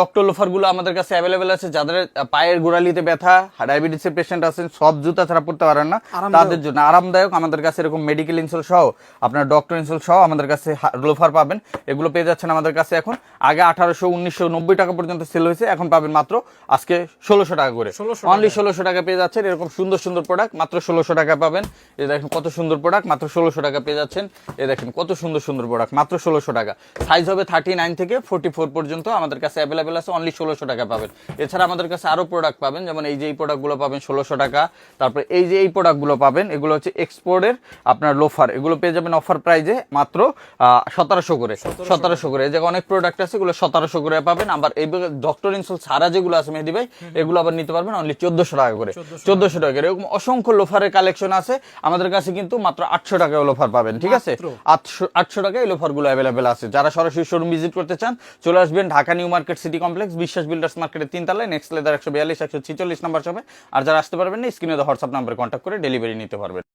Doctor লোফারগুলো আমাদের কাছে available আছে যাদের পায়ের গোড়ালিতে ব্যথা ডায়াবেটিসের পেশেন্ট আছেন সব জুতা ছাড়া পড়তে পারেন না। তাদের জন্য আরামদায়ক আমাদের কাছে এরকম মেডিকেল ইনসোল সহ আপনার ডক্টর ইনসোল সহ আমাদের কাছে লোফার পাবেন। এগুলো পেয়ে যাচ্ছেন আমাদের কাছে এখন। আগে আঠারোশো উনিশশো নব্বই টাকা পর্যন্ত সেল হয়েছে এখন পাবেন মাত্র আজকে ষোলোশো টাকা করে। 1600 অনলি ষোলোশো টাকা পেয়ে যাচ্ছেন এরকম সুন্দর সুন্দর প্রোডাক্ট মাত্র ষোলোশো টাকা পাবেন। এ দেখেন কত সুন্দর প্রোডাক্ট মাত্র ষোলোশো টাকা পেয়ে যাচ্ছেন। এ দেখেন কত সুন্দর সুন্দর প্রোডাক্ট মাত্র ষোলোশো টাকা। সাইজ হবে থার্টি নাইন থেকে ফোর্টি ফোর পর্যন্ত আমাদের কাছে অ্যাভেলেবেল আছে অনলি ষোলোশো টাকা পাবেন। এছাড়া আমাদের কাছে আরও প্রোডাক্ট পাবেন যেমন এই যে এই প্রোডাক্টগুলো পাবেন ষোলোশো টাকা। তারপরে এই যে এই প্রোডাক্টগুলো পাবেন এগুলো হচ্ছে এক্সপোর্টের আপনার লোফার এগুলো পেয়ে যাবেন অফার প্রাইজে মাত্র সতেরোশো করে। সতেরোশো করে। এই জায়গায় অনেক প্রোডাক্ট আছে এগুলো সতেরোশো করে পাবেন। আবার এই ডক্টর ইনসোল ছাড়া যেগুলো আছে মেহেদি ভাই এগুলো আবার নিতে পারবেন অনলি চোদ্দশো টাকা করে। চোদ্দশো টাকা করে। এরকম অসংখ্য লোফারের কালেকশন আছে। আমাদের কাছে কিন্তু মাত্র আটশো টাকায় লোফার পাবেন ঠিক আছে? আটশো আটশো টাকায় লোফারগুলো অ্যাভেলেবেল আছে। যারা সরাসরি শোরুম ভিজিট করতে চান চলে আসবেন Dhaka new market city complex, Biswas builders মার্কেটের তিনতলায় নেক্সট লেদার একশো বিয়াল্লিশ, একশো ছিচল্লিশ নাম্বার শপে আর যারা আসতে পারবেন না স্ক্রিনে হোয়াটসঅ্যাপ নাম্বারে কন্ট্যাক্ট করে ডেলিভারি নিতে পারবেন।